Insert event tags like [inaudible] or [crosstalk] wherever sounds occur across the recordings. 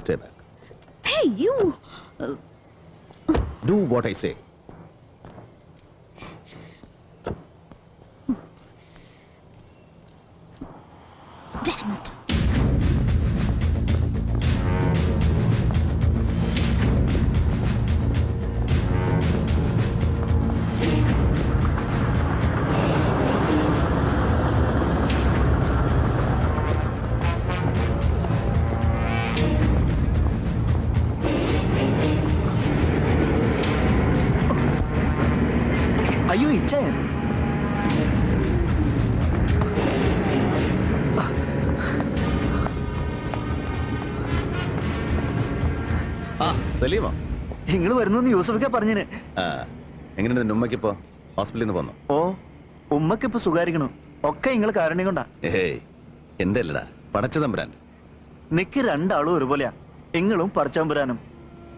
stay back. Hey, you! Uh, Do what I say. Damn it! ആ സലീമോ. നിങ്ങൾ വരുന്നു യൂസഫിക്ക പറഞ്ഞിന്. നിന്റെ ഹോസ്പിറ്റലിൽ നിന്ന് പോന്നോ? ഓ സുഖാരിക്കണു ഒക്കെ നിങ്ങൾ കൊണ്ടാ. ഏയ് എന്റെ അല്ലടാ പടച്ച തമ്പുരാൻ. നിക്ക് രണ്ടാളും ഒരുപോലെയാ.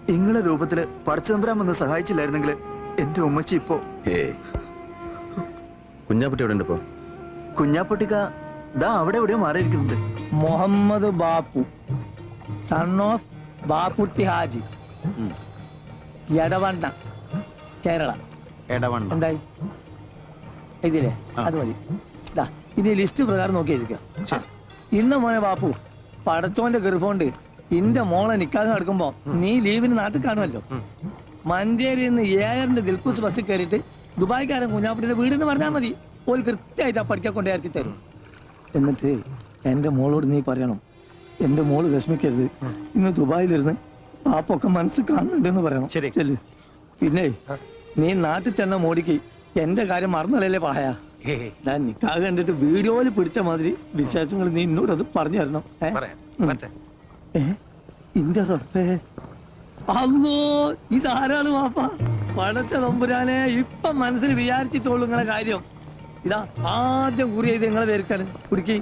ഇങ്ങളെ രൂപത്തിൽ പടച്ചതമ്പുരാൻ വന്ന് സഹായിച്ചില്ലായിരുന്നെങ്കിൽ എന്റെ ഉമ്മച്ചി ഇപ്പോ ഏയ് കുഞ്ഞാപ്പറ്റി എവിടെ ഉണ്ട് ഇപ്പോ കുഞ്ഞാപ്പുട്ടിക്ക ദാ അവിടെ എവിടെയോ മാറിയിരിക്കുന്നുണ്ട്. Muhammad Bapu son of Bapputty Haji. Edavanna Kerala. Edavanna. എന്തായി? ഇതില്ലേ അത് മതി. ദാ, ഇനി ലിസ്റ്റ് പ്രകാരം നോക്കി എഴുതിക്കാം ഇന്ന മോനെ ബാപ്പു പടച്ചോന്റെ ഗർഭമുണ്ട്. ഇന്റെ മോളെ നിക്കാതെ നടക്കുമ്പോ നീ ലീവിന് നാട്ടിൽ കാണുമല്ലോ. മഞ്ചേരിയിൽ നിന്ന് ഏഴറിന്റെ ദിൽക്കുസ് ബസ്സിൽ കയറിയിട്ട് ദുബായ്ക്കാരൻ കുഞ്ഞാപ്പുട്ടിയുടെ വീടെന്ന് പറഞ്ഞാൽ മതി. ഓൽ കൃത്യമായിട്ട് ആ പഠിക്കാൻ കൊണ്ടേ ഇറക്കി തരും. എന്നിട്ട് എന്റെ മോളോട് നീ പറയണം. എന്റെ മോൾ വിഷമിക്കരുത്. ഇന്ന് ദുബായിലിരുന്ന് പാപ്പൊക്കെ മനസ്സ് കാണുന്നുണ്ടെന്ന് പറയണം. ശരി. പിന്നെ നീ നാട്ടിൽ ചെന്ന മോടിക്ക് എന്റെ കാര്യം മറന്നല്ലേ പായ? ഞാൻ നിക്കാ കണ്ടിട്ട് വീഡിയോയിൽ പിടിച്ച മാതിരി വിശേഷങ്ങൾ നീ എന്നോട് അത് പറഞ്ഞു തരണം. ഏ? ഇന്റെ റബ്ബേ. അല്ലോ ആരാണ് വാപ്പ? പടച്ച തമ്പുരാനെ ഇപ്പൊ മനസ്സിൽ വിചാരിച്ചിട്ടുള്ളൂ നിങ്ങളെ കാര്യം. ഇതാ ആദ്യം കുറി ചെയ്ത് നിങ്ങളെ തിരക്കാണ് കുടുക്കി.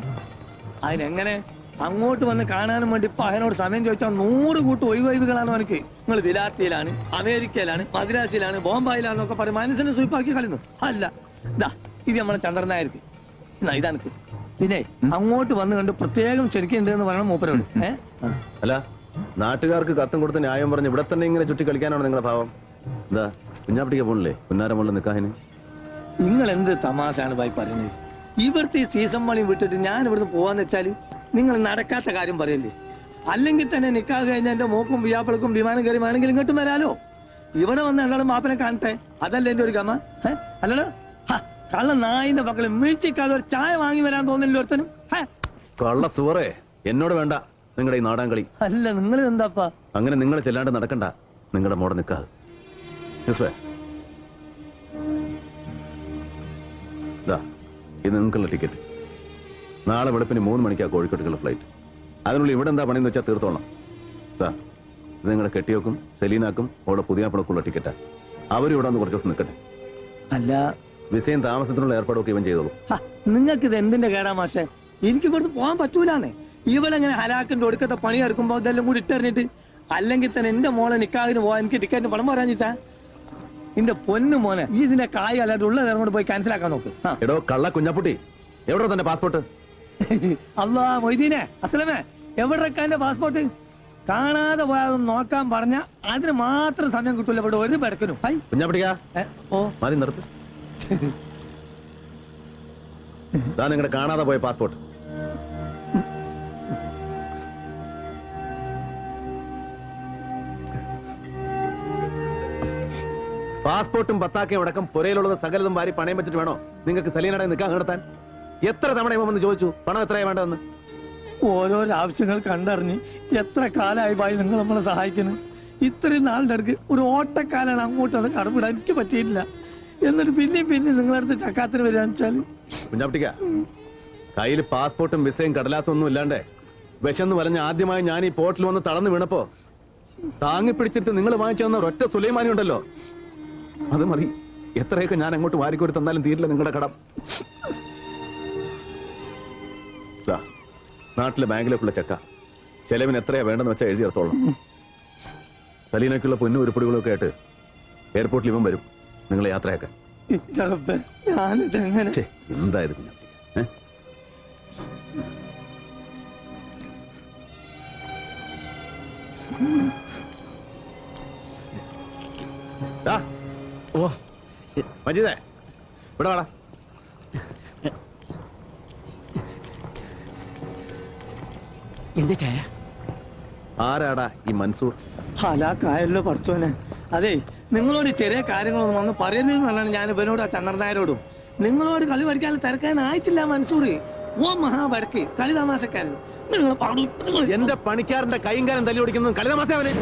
അതിനെങ്ങനെ അങ്ങോട്ട് വന്ന് കാണാനും വേണ്ടി ഇപ്പൊ അതിനോട് സമയം ചോദിച്ചാൽ നൂറ് കൂട്ട് ഒഴിവൈവുകളാണ് എനിക്ക് നിങ്ങൾ വിലാത്തിയിലാണ് അമേരിക്കയിലാണ് മദ്രാസിലാണ് ഒക്കെ പറയും മനസ്സിനെ സൂപ്പാക്കി കളയുന്നു. അല്ല ഇതാ ഇത് നമ്മളെ ചന്ദ്രനായിരിക്കും എന്നാ ഇതാണ് പിന്നെ അങ്ങോട്ട് വന്ന് കണ്ട് പ്രത്യേകം ക്ഷണിക്കുന്നുണ്ട് എന്ന് പറയണം മൂപ്പരോട്. ഏഹ് അല്ല നാട്ടുകാർക്ക് കത്തും കൊടുത്ത് ന്യായം പറഞ്ഞ് ഇവിടെ തന്നെ ഇങ്ങനെ ചുറ്റി കളിക്കാനാണ് നിങ്ങളുടെ ഭാവം? എന്താ കുഞ്ഞാപ്പട്ടിക്ക് പോണില്ലേ പുന്നാരം മുള്ള നിക്കാഹിന്. നിങ്ങൾ എന്ത് തമാശാണ് ഭായി പറയുന്നത് ഇവിടുത്തെ ഈ സീസൺ മണി വിട്ടിട്ട് ഞാൻ ഇവിടുന്ന് പോവാന്ന് വെച്ചാൽ നിങ്ങൾ നടക്കാത്ത കാര്യം പറയല്ലേ? അല്ലെങ്കിൽ തന്നെ നിക്കാഹ് കഴിഞ്ഞ എന്റെ മോക്കും വ്യാപളക്കും വിമാനം കയറി വേണമെങ്കിൽ ഇങ്ങോട്ടും വരാലോ? ഇവിടെ വന്ന് രണ്ടാളും മാപ്പനെ കാണട്ടെ? അതല്ലേ എന്റെ ഒരു ഗമ? ഹ, കള്ള നായിന്റെ മക്കളെ മിഴിച്ചിക്കാതെ ഒരു ചായ വാങ്ങി വരാൻ തോന്നില്ല ഒരുത്തനും. കള്ള സുവറേ എന്നോട് വേണ്ട. നിങ്ങളുടെ ഈ നാടാങ്കളി അല്ല നിങ്ങൾ എന്താപ്പാ അങ്ങനെ നിങ്ങൾ ചെല്ലാണ്ട് നടക്കണ്ട. നിങ്ങളുടെ മോടെ നിൽക്കാതെ ഇത് നിങ്ങൾക്കുള്ള ടിക്കറ്റ്. നാളെ വെളുപ്പിന് മൂന്ന് മണിക്കാ കോഴിക്കോട്ടേക്കുള്ള ഫ്ലൈറ്റ്. അതിനുള്ളിൽ ഇവിടെ എന്താ പണിയെന്ന് വെച്ചാൽ തീർത്തോണം ദാ, ഇത് നിങ്ങളുടെ കെട്ടിയോക്കും സെലീനാക്കും അവളുടെ പുതിയ പണക്കുള്ള ടിക്കറ്റാ. അവരും ഇവിടെ കുറച്ച് ദിവസം നിൽക്കട്ടെ. അല്ല. വിസയും താമസത്തിനുള്ള ഏർപ്പാടൊക്കെ ഇവൻ ചെയ്തോളൂ. നിങ്ങൾക്ക് ഇത് എന്തിന്റെ കേടാ മാഷെ? എനിക്ക് ഇവിടുന്ന് പോകാൻ പറ്റൂലാന്നേ. ഇവളെങ്ങനെ ഹലാക്കിന്റെ ഒടുക്കത്തെ പണി എടുക്കുമ്പോ ഇതെല്ലാം കൂടി ഇട്ടറിഞ്ഞിട്ട് അല്ലെങ്കിൽ തന്നെ എന്റെ മോളെ നിക്കാതിന് പോവാൻ എനിക്ക് ടിക്കറ്റിന് പണം പറഞ്ഞിട്ടാ എന്റെ പൊന്നു മോനെ ഈ ഇതിന്റെ കായ് അല്ലാതെ ഉള്ള നേരം കൊണ്ട് പോയി ക്യാൻസൽ ആക്കാൻ നോക്ക്. എടോ കള്ള കുഞ്ഞാപ്പുട്ടി. എവിടെ തന്റെ പാസ്പോർട്ട് [laughs] അല്ലാ മൊയ്തീനെ അസലമേ എവിടെക്കാന്റെ പാസ്പോർട്ട് കാണാതെ പോയാതൊന്ന് നോക്കാൻ പറഞ്ഞ അതിന് മാത്രം സമയം കിട്ടൂല ഇവിടെ ഒരു പെടക്കനും. ഹൈ കുഞ്ഞാപ്പട്ടിക്കാ? ഓ. മതി നിർത്ത്. [laughs] നിങ്ങളുടെ കാണാതെ പോയ പാസ്പോർട്ട് പാസ്പോർട്ടും പത്താക്കയും അടക്കം പുരയിലുള്ളത് സകലതും വാരി പണയം വെച്ചിട്ട് വേണോ? നിങ്ങൾക്ക് സലീനടെ നിൽക്കാൻ നടത്താൻ എത്ര തവണ വന്ന് ചോദിച്ചു? പണം എത്രയാ വേണ്ടതെന്ന്? ഓരോരോ ആവശ്യങ്ങൾ കണ്ടറിഞ്ഞ് എത്ര കാലമായി ബായി നിങ്ങൾ നമ്മളെ സഹായിക്കുന്നു? ഇത്രയും നാളിന്റെ അടുക്ക് ഒരു ഓട്ടക്കാലാണ് അങ്ങോട്ട് അത് കടമിടാൻ എനിക്ക് പറ്റിയിട്ടില്ല. എന്നിട്ട് പിന്നെയും പിന്നെ നിങ്ങളടുത്ത് ചക്കാത്തിന് വരാന്ന് വെച്ചാൽ കുഞ്ഞാപ്പിട്ടിക്ക കയ്യിൽ പാസ്പോർട്ടും വിസയും കടലാസും ഒന്നും ഇല്ലാണ്ടേ? വിശന്ന് വലഞ്ഞ് ആദ്യമായി ഞാൻ ഈ പോർട്ടിൽ വന്ന് തളർന്നു വീണപ്പോ? താങ്ങി പിടിച്ചിട്ട് നിങ്ങൾ വാങ്ങിച്ചു തന്ന ഒറ്റ സുലൈമാനി ഉണ്ടല്ലോ. അത് മതി. എത്രയൊക്കെ ഞാൻ അങ്ങോട്ട് വാരിക്കോരി തന്നാലും തീരില്ല നിങ്ങളുടെ കടം. നാട്ടിലെ ബാങ്കിലേക്കുള്ള ചെക്ക. ചെലവിന് എത്രയാ വേണ്ടെന്ന് വെച്ചാൽ എഴുതി എടുത്തോളാം. സലീനയ്ക്കുള്ള പൊന്നും ഉരുപ്പടികളൊക്കെ ആയിട്ട് എയർപോർട്ടിൽ ഇവൻ വരും. നിങ്ങളെ യാത്രയാക്കാൻ. റബ്ബേ, ഓ. മജീദേ ഇവിടെ വാടാ. എന്താ ചായ? ആരാടാ ഈ മൻസൂർ? ഹലാക്കായല്ലോ പഠിച്ചോനെ അതെ നിങ്ങളോട് ഈ ചെറിയ കാര്യങ്ങളൊന്നും വന്ന് പറയുന്നത് എന്നാണ് ഞാൻ ഇവനോട് ആ ചന്ദ്രനായരോടും നിങ്ങളോട് കളി പഠിക്കാൻ തിരക്കാനായിട്ടില്ല മൻസൂർ. ഓ മഹാവഴക്ക് കളിതാമാസക്കാരൻ നിങ്ങൾ എന്റെ പണിക്കാരന്റെ കൈകാലം തല്ലി ഓടിക്കുന്നത് കളിതമാസേ അവന്.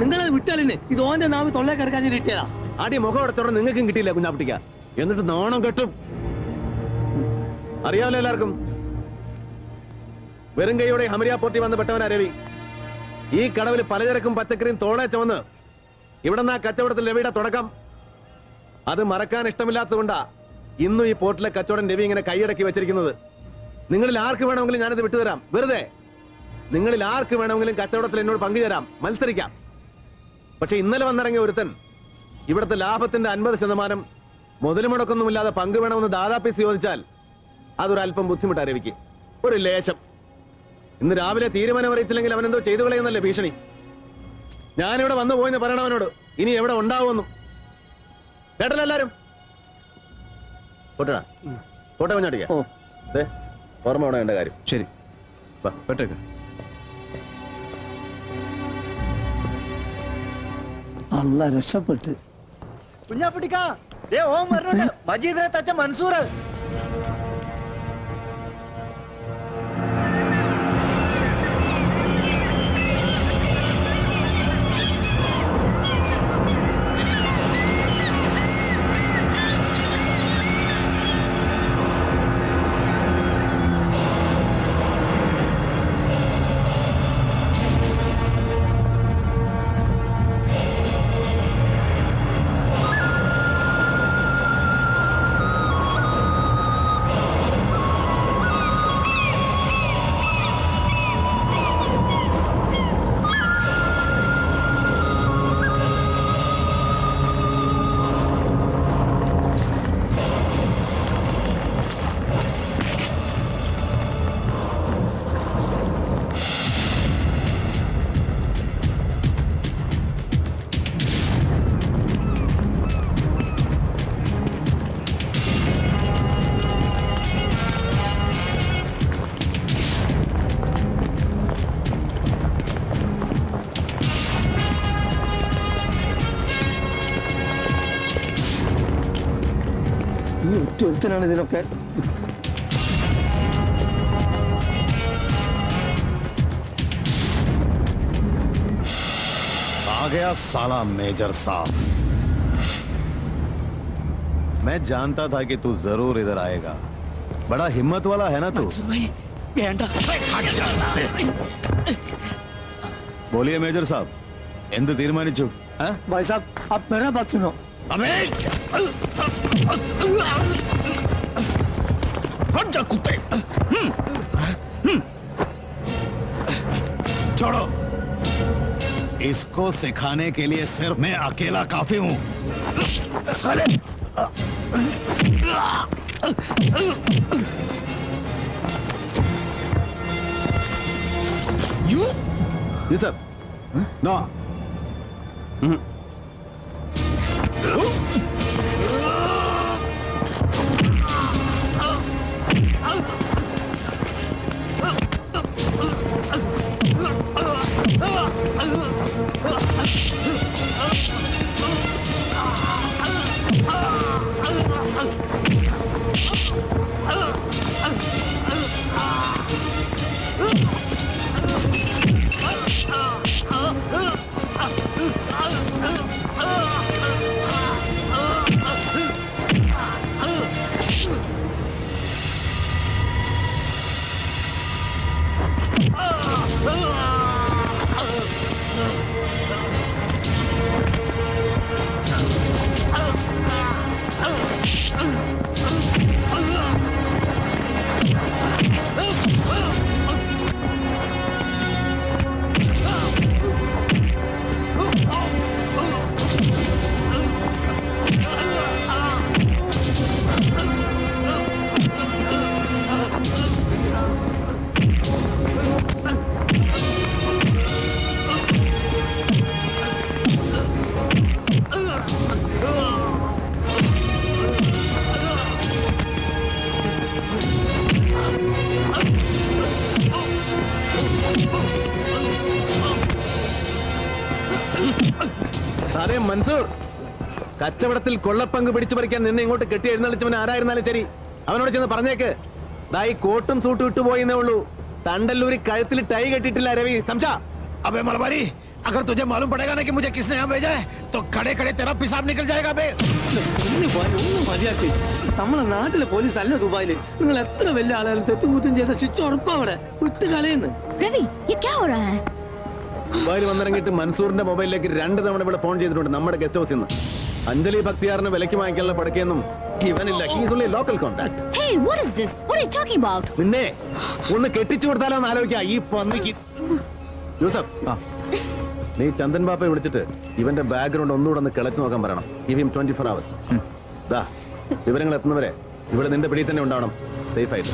നിങ്ങളെ വിട്ടാലിന് ഇത് ഓന്റെ നാവ് തൊള്ളേ കിടക്കാൻ കിട്ടിയതാ. ആടി മുഖം അടച്ചോടെ നിങ്ങൾക്കും കിട്ടിയില്ല കുഞ്ഞാപ്പിട്ടിക്ക എന്നിട്ട് നോണം കെട്ടും. അറിയാമല്ലോ എല്ലാവർക്കും. വെറും കൈയോടെ ഹമരിയ പോർട്ടി വന്ന് പെട്ടവനാ രവി. ഈ കടവിൽ പലചരക്കും പച്ചക്കറിയും തോളെ ചുമന്ന് ഇവിടെ നിന്ന് ആ കച്ചവടത്തിൽ രവിയുടെ തുടക്കം. അത് മറക്കാൻ ഇഷ്ടമില്ലാത്തതുകൊണ്ടാ ഇന്നും ഈ പോർട്ടിലെ കച്ചവടം രവി ഇങ്ങനെ കൈയടക്കി വെച്ചിരിക്കുന്നത്. നിങ്ങളിൽ ആർക്ക് വേണമെങ്കിലും ഞാനത് വിട്ടുതരാം. വെറുതെ. നിങ്ങളിൽ ആർക്ക് വേണമെങ്കിലും കച്ചവടത്തിൽ എന്നോട് പങ്കുചേരാം. മത്സരിക്കാം. പക്ഷെ ഇന്നലെ വന്നിറങ്ങിയ ഒരുത്തൻ ഇവിടുത്തെ ലാഭത്തിന്റെ അൻപത് ശതമാനം മുതലുമുടക്കൊന്നുമില്ലാതെ പങ്കുവേണമെന്ന് പങ്ക് വേണമെന്ന് ദാദാപ്പീസ് ചോദിച്ചാൽ അതൊരല്പം ബുദ്ധിമുട്ട് അറിയിക്കും ഒരു ലേശം. ഇന്ന് രാവിലെ തീരുമാനം അറിയിച്ചില്ലെങ്കിൽ അവൻ എന്തോ ചെയ്തു കളയുന്നല്ലേ ഭീഷണി. ഞാനിവിടെ വന്നു പോയെന്ന് പറയണവനോട് ഇനി എവിടെ ഉണ്ടാവുമെന്നും. കേട്ടല്ലോ എല്ലാരും? പോട്ടടാ. പോട്ടെ കുഞ്ഞാട്ടിക്ക. ഓർമ്മ വേണം എന്റെ കാര്യം? ശരി. വാ, പെട്ടേക്ക്. അല്ല രക്ഷപ്പെട്ട്. കുഞ്ഞാപ്പിട്ടിക്കാ ദേ ഓം മജീദിനെ തച്ച മൻസൂർ आ गया साला मेजर साहब। मैं जानता था कि तू ज़रूर इधर आएगा। बड़ा हिम्मत वाला है ना तू? बोलिए मेजर साहब इंद तीर्मानिचु भाई साहब आप मेरा बात सुनो। अबे! हट जा कुत्ते हम्म। हम्म। छोड़ो। इसको सिखाने के लिए सिर्फ़ मैं अकेला काफ़ी हूँ। साले। यू। ये सब? हाँ। ना। हम्म। Ah! അതെ മൻസൂർ കച്ചവടത്തിൽ കൊള്ളപ്പങ്ക് പിടിച്ചു പറിക്കാൻ നിന്നെ ഇങ്ങോട്ട് കെട്ടി എഴുന്നള്ളിച്ചവൻ ആരായിരുന്നാലും ശരി അവനോട് ചെന്ന് പറഞ്ഞേക്ക് ദാ ഈ കോട്ടും സൂട്ടും ഇട്ടു പോയിന്നേ ഉള്ളൂ തണ്ടല്ലൂരി കഴുത്തിൽ ടൈ കെട്ടിട്ടില്ല രവി സംശാ अबे मलबारी अगर तुझे मालूम पड़ेगा ना कि मुझे किसने यहाँ भेजा है तो खड़े खड़े तेरा पिसाब निकल जाएगा बे ഒന്ന് പോയി, ഒന്ന് മതിയാക്കി നമ്മളെ നാട്ടിലെ പോലീസ് അല്ല ദുബായില് നിങ്ങൾ എത്ര വലിയ ആളായാലും തെറ്റുകുറ്റം ചെയ്ത ശിക്ഷ ഉറപ്പാ അവിടെ വിട്ട് കളയുന്നു रवि ये क्या हो रहा है മൊബൈൽ വന്നിറങ്ങിയിട്ട് മൻസൂറിന്റെ മൊബൈലിലേക്ക് രണ്ട് തവണ ഇവിടെ ഫോൺ ചെയ്തിട്ടുണ്ട് നമ്മുടെ ഗസ്റ്റ് ഹൗസിൽ നിന്ന്. അഞ്ജലി ഭക്തിയാറിന് വിലക്ക് വാങ്ങിക്കാനുള്ള പടക്കൊന്നും ഇവനില്ല. He's only local contact hey what is this what are you talking about നിന്നെ ഒന്ന് കെട്ടിച്ചു കൊടുത്താലോ എന്ന് ആലോചിക്കാം. ഈ പന്നിക്ക് യൂസഫ് നീ ചന്ദൻ ബാപ്പയെ വിളിച്ചിട്ട് ഇവന്റെ ബാക്ക്ഗ്രൗണ്ട് ഒന്നുകൂടെ ഒന്ന് കിളച്ചു നോക്കാൻ പറയണം. Give him twenty four hours ദാ വിവരങ്ങൾ എത്തുന്നവരെ ഇവിടെ നിന്റെ പിടിയിൽ തന്നെ ഉണ്ടാവണം. സേഫ് ആയിട്ട്.